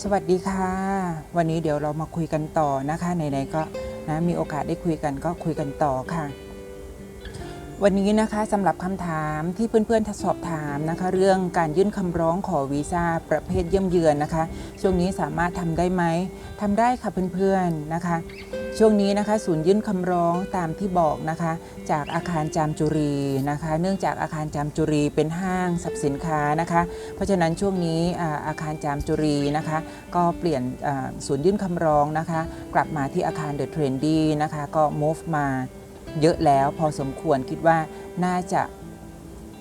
สวัสดีค่ะ วันนี้เดี๋ยวเรามาคุยกันต่อนะคะไหนๆก็นะมีโอกาสได้คุยกันก็คุยกันต่อค่ะ วันนี้นะคะสำหรับคำถามที่เพื่อนๆสอบถามนะคะ เรื่องการยื่นคำร้องขอวีซ่าประเภทเยี่ยมเยือนนะคะ ช่วงนี้สามารถทำได้ไหมทำได้ค่ะเพื่อนๆนะคะ ช่วงนี้นะคะศูนย์ยื่นคำร้องตามที่บอกนะคะ จากอาคารจามจุรีนะคะ เนื่องจากอาคารจามจุรีเป็นห้างสรรพสินค้านะคะ เพราะฉะนั้นช่วงนี้อาคารจามจุรีนะคะ ก็เปลี่ยนศูนย์ยื่นคำร้องนะคะ กลับมาที่อาคารเดอะเทรนดี้นะคะก็ move มาเยอะแล้วพอสมควรคิดว่าน่าจะ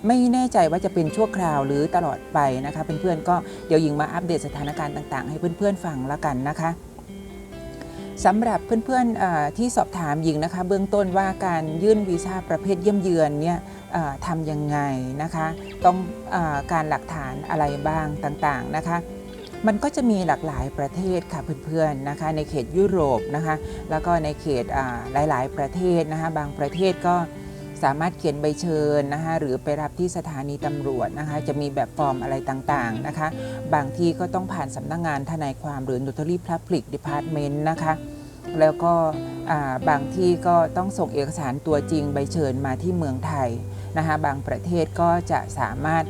ไม่แน่ใจว่าจะเป็นชั่วคราวหรือตลอดไปนะคะเพื่อนๆก็เดี๋ยวหญิงมาอัปเดตสถานการณ์ต่างๆ ให้เพื่อนๆฟังละกันนะคะ สำหรับเพื่อนๆที่สอบถามหญิงนะคะเบื้องต้นว่าการยื่นวีซ่าประเภทเยี่ยมเยือนเนี่ยทำยังไงนะคะ ต้องอการหลักฐานอะไรบ้างต่างๆนะคะ มันก็จะมีหลากหลายประเทศค่ะเพื่อนๆนะคะในเขตยุโรปนะคะแล้วก็ในเขตหลายๆประเทศนะคะบางประเทศก็ สามารถเขียนใบเชิญนะคะหรือไปรับที่สถานีตำรวจนะคะจะมีแบบฟอร์มอะไรต่างๆนะคะ บางที่ก็ต้องผ่านสำนักงานทนายความหรือ Notary Public Department นะคะแล้วก็บางที่ก็ต้องส่งเอกสารตัวจริงใบเชิญมาที่เมืองไทยนะคะบางประเทศก็จะสามารถ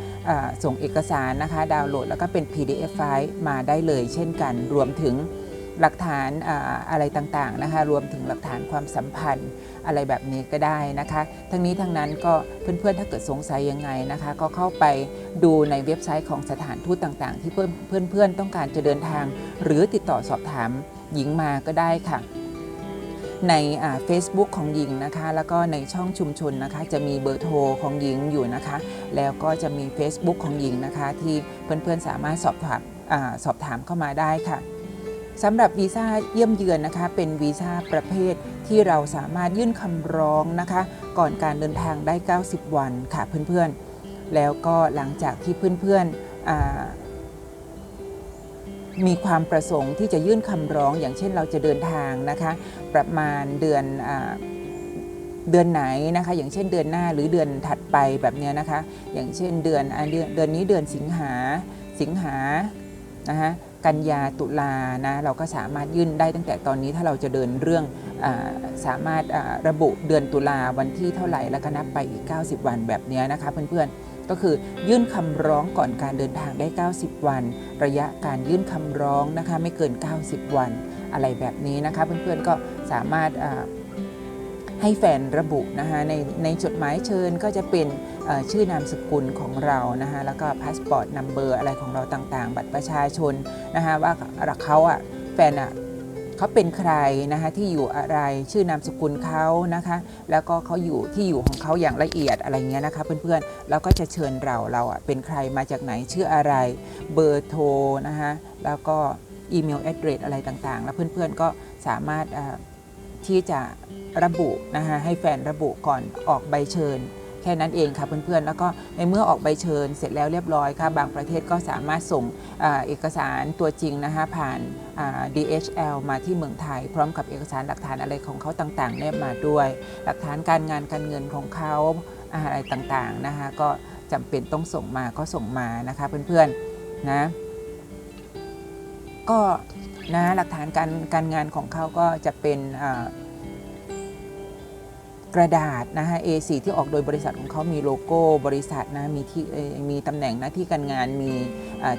ส่งเอกสารนะคะดาวน์โหลดแล้วก็เป็น PDF ไฟล์มาได้เลยเช่นกันรวมถึง หลักฐานอะไรต่างๆนะคะรวมถึงหลักฐานความสัมพันธ์อะไรแบบนี้ก็ได้นะคะ ทั้งนี้ทั้งนั้นก็เพื่อนๆถ้าเกิดสงสัยยังไงนะคะ ก็เข้าไปดูในเว็บไซต์ของสถานทูตต่างๆ ที่เพื่อนๆต้องการจะเดินทาง หรือติดต่อสอบถามหญิงมาก็ได้ค่ะในเฟซบุ๊กของหญิงนะคะ แล้วก็ในช่องชุมชนนะคะ จะมีเบอร์โทรของหญิงอยู่นะคะ แล้วก็จะมี Facebook ของหญิงนะคะ ที่เพื่อนๆสามารถสอบถามสอบถามเข้ามาได้ค่ะ สำหรับวีซ่าเยี่ยมเยือนนะคะ เป็นวีซ่าประเภทที่เราสามารถยื่นคำร้องนะคะ ก่อนการเดินทางได้ 90 วันค่ะเพื่อนๆ แล้วก็หลังจากที่เพื่อนๆมีความประสงค์ที่จะยื่นคำร้องอย่างเช่นเราจะเดินทางนะคะ ประมาณเดือนเดือนไหนนะคะ อย่างเช่นเดือนหน้าหรือเดือนถัดไปแบบเนี้ยนะคะ อย่างเช่นเดือนเดือนนี้เดือนสิงหาสิงหา นะคะกันยาตุลานะเราก็สามารถยื่นได้ตั้งแต่ตอนนี้ถ้าเราจะเดินเรื่องอสามารถระบุเดือนตุลาวันที่เท่าไหร่แล้วก็นับไปอีก 90 วันแบบนี้นะคะเพื่อนๆก็คือยื่นคำร้องก่อนการเดินทางได้ 90 วัน ระยะการยื่นคำร้องนะคะไม่เกิน 90 วันอะไรแบบนี้นะคะเพื่อนๆก็สามารถให้แฟนระบุนะคะในในจดหมายเชิญก็จะเป็น ชื่อนามสกุลของเรานะคะแล้วก็พาสปอร์ตนัมเบอร์อะไรของเราต่างๆ บัตรประชาชนนะคะว่าเขาอะแฟนอะเขาเป็นใครนะคะที่อยู่อะไรชื่อนามสกุลเขานะคะ แล้วก็เขาอยู่ที่อยู่ของเขาอย่างละเอียดอะไรเงี้ยนะคะเพื่อนๆแล้วก็จะเชิญเราเราอะเป็นใครมาจากไหนชื่ออะไรเบอร์โทรนะคะแล้วก็อีเมลแอดเดรสอะไรต่างๆ แล้วเพื่อนๆก็สามารถที่จะระบุนะคะให้แฟนระบุก่อนออกใบเชิญ แค่นั้นเองค่ะเพื่อนๆ แล้วก็ในเมื่อออกใบเชิญเสร็จแล้วเรียบร้อยค่ะ บางประเทศก็สามารถส่งอเอกสารตัวจริงนะคะผ่าน DHL มาที่เมืองไทย พร้อมกับเอกสารหลักฐานอะไรของเขาต่างๆเนี่ยมาด้วย หลักฐานการงานการเงินของเขาอะไรต่างๆนะคะก็จำเป็นต้องส่งมาก็ส่งมานะคะเพื่อนๆนะก็นะหลักฐานการการงานของเขาก็จะเป็นอ่า กระดาษนะคะ A4 ที่ออกโดยบริษัทของเขามีโลโก้บริษัทนะมีที่มีตำแหน่งหน้าที่การงานมี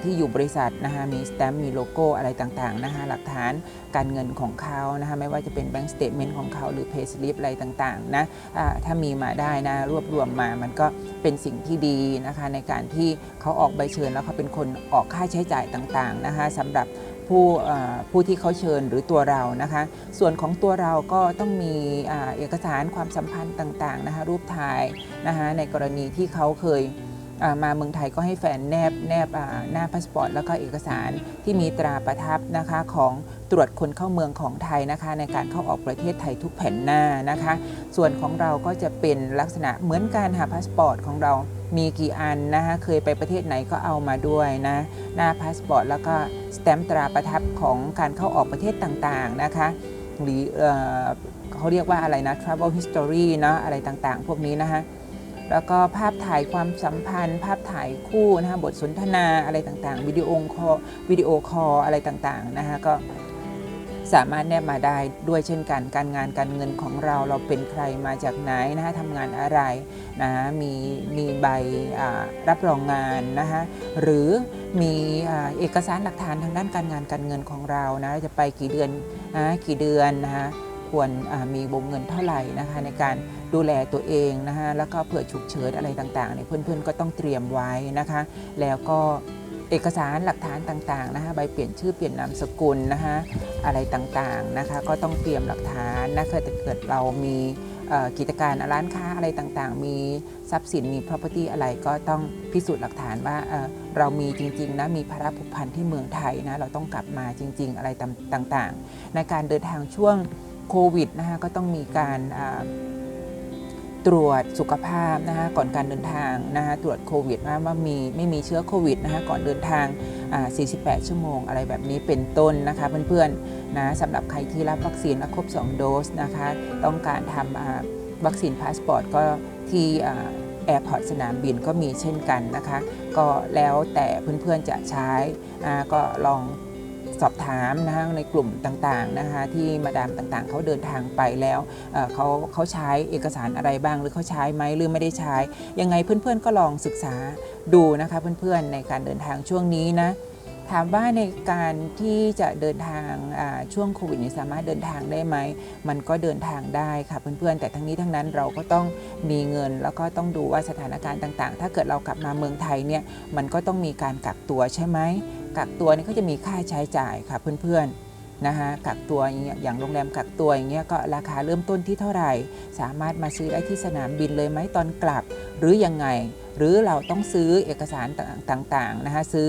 ที่อยู่บริษัทนะคะมีสแตมป์มีโลโก้อะไรต่างๆนะคะหลักฐานการเงินของเขานะคะไม่ว่าจะเป็นแบงก์สเตทเมนต์ของเขาหรือเพย์สลิปอะไรต่างๆนะอ่าถ้ามีมาได้นะรวบรวมมามันก็เป็นสิ่งที่ดีนะคะในการที่เขาออกใบเชิญแล้วเขาเป็นคนออกค่าใช้จ่ายต่างๆนะคะสำหรับ ผู้ผู้ที่เขาเชิญหรือตัวเรานะคะ ส่วนของตัวเราก็ต้องมีเอกสารความสัมพันธ์ต่างๆนะคะรูปถ่ายนะคะในกรณีที่เขาเคยมาเมืองไทยก็ให้แฟนแนบแนบหน้าพาสปอร์ตแล้วก็เอกสารที่มีตราประทับนะคะของตรวจคนเข้าเมืองของไทยนะคะ ในการเข้าออกประเทศไทยทุกแผ่นหน้านะคะ ส่วนของเราก็จะเป็นลักษณะเหมือนการหาพาสปอร์ตของเรา มีกี่อันนะคะเคยไปประเทศไหนก็เอามาด้วยนะหน้าพาสปอร์ตแล้วก็สแตมป์ตราประทับของการเข้าออกประเทศต่างๆนะคะหรือเออเขาเรียกว่าอะไรนะ travel history เนาะอะไรต่างๆ พวกนี้นะคะแล้วก็ภาพถ่ายความสัมพันธ์ ภาพถ่ายคู่นะคะบทสนทนาอะไรต่างๆ วิดีโอคอลวิดีโอคอลอะไรต่างๆนะคะก็ สามารถแนบมาได้ด้วยเช่นกันการงานการเงินของเราเราเป็นใครมาจากไหนนะคะทำงานอะไรนะมีมีใบรับรองงานนะคะหรือมีอเอกสารหลักฐานทางด้านการงานการเงินของเรานะจะไปกี่เดือนนะกี่เดือนนะคะควรมีวงเงินเท่าไหร่นะคะในการดูแลตัวเองนะคะแล้วก็เผื่อฉุกเฉินอะไรต่างๆเนี่ยเพื่อนๆก็ต้องเตรียมไว้นะคะ แล้วก็ เอกสารหลักฐานต่างๆนะคะใบเปลี่ยนชื่อเปลี่ยนนามสกุลนะคะอะไรต่างๆนะคะก็ต้องเตรียมหลักฐานนะคะถ้าเกิดเรามีกิจการร้านค้าอะไรต่างๆ มีทรัพย์สินมี property อะไรก็ต้องพิสูจน์หลักฐานว่าเเรามีจริงๆนะมีภาระผูกพันที่เมืองไทยนะเราต้องกลับมาจริง ๆ อะไรต่างๆ ในการเดินทางช่วงโควิดนะคะก็ต้องมีการ ตรวจสุขภาพนะคะก่อนการเดินทางนะคะตรวจโควิดว่าว่ามีไม่มีเชื้อโควิดนะคะก่อนเดินทาง 48 ชั่วโมง อะไรแบบนี้เป็นต้นนะคะเพื่อนๆนะสำหรับใครที่รับวัคซีนและครบ 2 โดสนะคะต้องการทำวัคซีนพาสปอร์ตก็ที่แอร์พอร์ตสนามบินก็มีเช่นกันนะคะก็แล้วแต่เพื่อนๆจะใช้ก็ลอง สอบถามนะคะในกลุ่มต่างๆนะคะที่มาดามต่างๆ เขาเดินทางไปแล้วเขาเขาใช้เอกสารอะไรบ้างหรือเขาใช้ไหมหรือไม่ได้ใช้ ยังไงเพื่อนๆก็ลองศึกษาดูนะคะเพื่อนๆในการเดินทางช่วงนี้นะถามว่าในการที่จะเดินทางช่วงโควิดสามารถเดินทางได้ไหม มันก็เดินทางได้ค่ะเพื่อนๆ แต่ทั้งนี้ทั้งนั้นเราก็ต้องมีเงิน แล้วก็ต้องดูว่าสถานการณ์ต่างๆ ถ้าเกิดเรากลับมาเมืองไทยเนี่ยมันก็ต้องมีการกักตัวใช่ไหม กักตัวนี่ก็จะมีค่าใช้จ่ายค่ะเพื่อนๆนะคะกักตัวอย่างเงี้ยอย่างโรงแรมกักตัวอย่างเงี้ยก็ราคาเริ่มต้นที่เท่าไหร่ สามารถมาซื้อได้ที่สนามบินเลยไหมตอนกลับ หรือยังไง หรือเราต้องซื้อเอกสารต่างๆนะคะซื้อ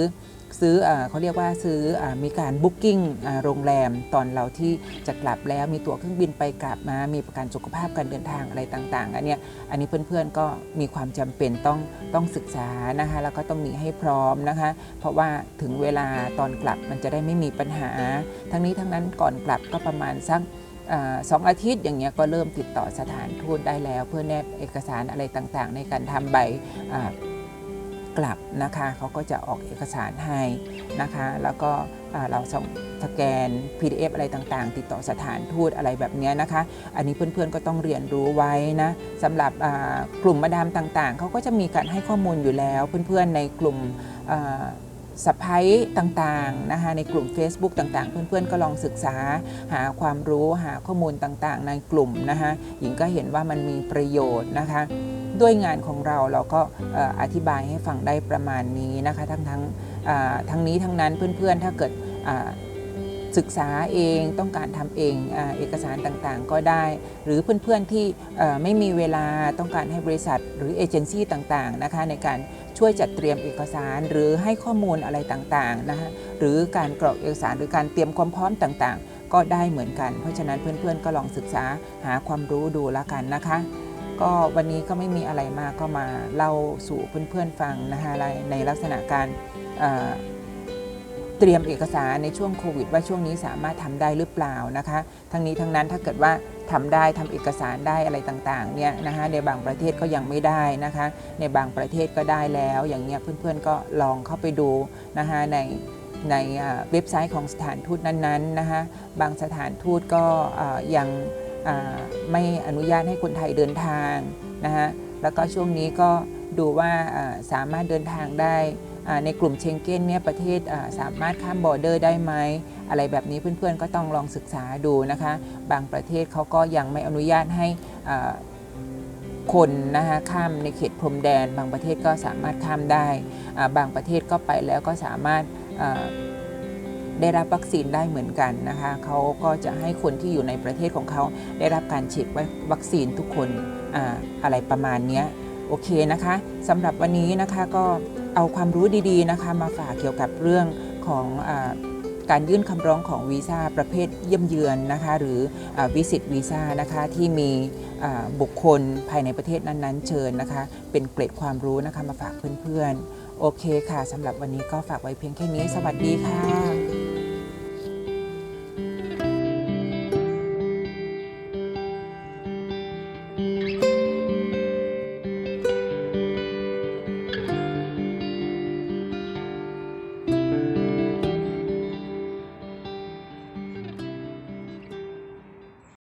ซื้อเอเขาเรียกว่าซื้ออมีการบุ๊กิ้งโรงแรมตอนเราที่จะกลับแล้วมีตั๋วเครื่องบินไปกลับมา มีประกันสุขภาพการเดินทางอะไรต่างๆ อันเนี้ยอันนี้เพื่อนๆก็มีความจำเป็นต้องต้องศึกษานะคะแล้วก็ต้องมีให้พร้อมนะคะ เพราะว่าถึงเวลาตอนกลับมันจะได้ไม่มีปัญหา ทั้งนี้ทั้งนั้นก่อนกลับก็ประมาณสักสองอาทิตย์อย่างเงี้ยก็เริ่มติดต่อสถานทูตได้แล้ว เพื่อแนบเอกสารอะไรต่างๆ ในการทำใบ กลับนะคะเขาก็จะออกเอกสารให้นะคะ แล้วก็เราส่งสแกน PDF อะไรต่างๆ ติดต่อสถานทูตอะไรแบบนี้นะคะ อันนี้เพื่อนๆก็ต้องเรียนรู้ไว้นะสำหรับกลุ่มมาดามต่างๆ เขาก็จะมีการให้ข้อมูลอยู่แล้ว เพื่อนๆในกลุ่มอ่าสะพ้ยต่างๆนะคะในกลุ่ม Facebook ต่างๆ เพื่อนๆก็ลองศึกษาหาความรู้หาข้อมูลต่างๆ ในกลุ่มนะคะหญิงก็เห็นว่ามันมีประโยชน์นะคะ ด้วยงานของเราเราก็อธิบายให้ฟังได้ประมาณนี้นะคะทั้งทั้งทั้งนี้ทั้งนั้นเพื่อนๆ ถ้าเกิดศึกษาเองต้องการทำเองอเอกสารต่างๆ ก็ได้ หรือเพื่อนๆที่ไม่มีเวลาต้องการให้บริษัทหรือเอเจนซี่ต่างๆนะคะในการช่วยจัดเตรียมเอกสารหรือให้ข้อมูลอะไรต่างๆนะคะหรือการกรอกเอกสารหรือการเตรียมความพร้อมต่างๆ ก็ได้เหมือนกัน เพราะฉะนั้นเพื่อนๆก็ลองศึกษาหาความรู้ดูแล้วกันนะคะ ก็วันนี้ก็ไม่มีอะไรมากก็มาเล่าสู่เพื่อนๆฟังนะคะในลักษณะการเตรียมเอกสารในช่วงโควิด ว่าช่วงนี้สามารถทำได้หรือเปล่านะคะ ทั้งนี้ทั้งนั้นถ้าเกิดว่าทำได้ทำเอกสารได้อะไรต่างๆเนี่ยนะคะในบางประเทศก็ยังไม่ได้นะคะ ในบางประเทศก็ได้แล้ว อย่างเงี้ยเพื่อนๆก็ลองเข้าไปดูนะคะในในเว็บไซต์ของสถานทูตนั้นๆนะคะบางสถานทูตก็ยัง ไม่อนุญาตให้คนไทยเดินทางนะฮะแล้วก็ช่วงนี้ก็ดูว่าสามารถเดินทางได้ในกลุ่มเชงเก้นเนี่ยประเทศสามารถข้ามบอร์เดอร์ได้ไหมอะไรแบบนี้เพื่อนๆก็ต้องลองศึกษาดูนะคะ บางประเทศเขาก็ยังไม่อนุญาตให้คนนะคะข้ามในเขตพรมแดน บางประเทศก็สามารถข้ามได้ บางประเทศก็ไปแล้วก็สามารถ ได้รับวัคซีนได้เหมือนกันนะคะเขาก็จะให้คนที่อยู่ในประเทศของเขาได้รับการฉีดวัคซีนทุกคนออะไรประมาณนี้โอเคนะคะสำหรับวันนี้นะคะก็เอาความรู้ดีๆนะคะ มาฝากเกี่ยวกับเรื่องของอการยื่นคำร้องของวีซ่าประเภทเยี่ยมเยือนนะคะหรือวิสิตวีซ่านะคะที่มีบุคคลภายในประเทศนั้นๆ เชิญนะคะ เป็นเกร็ดความรู้นะคะมาฝากเพื่อนๆ โอเคค่ะสำหรับวันนี้ก็ฝากไว้เพียงแค่นี้ สวัสดีค่ะ